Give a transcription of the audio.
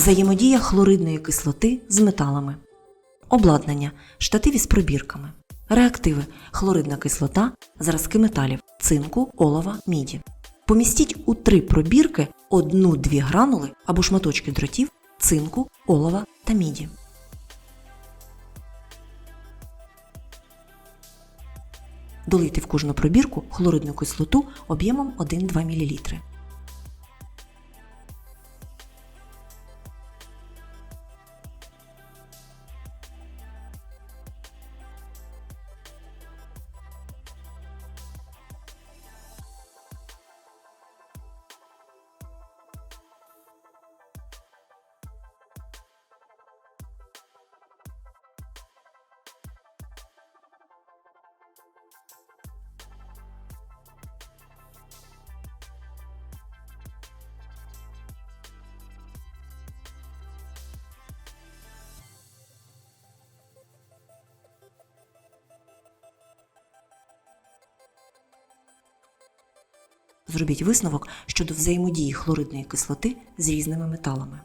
Взаємодія хлоридної кислоти з металами. Обладнання штативі з пробірками. Реактиви хлоридна кислота, зразки металів, цинку, олова, міді. Помістіть у три пробірки одну-дві гранули або шматочки дротів, цинку, олова та міді. Долийте в кожну пробірку хлоридну кислоту об'ємом 1-2 мл. Зробіть висновок щодо взаємодії хлоридної кислоти з різними металами.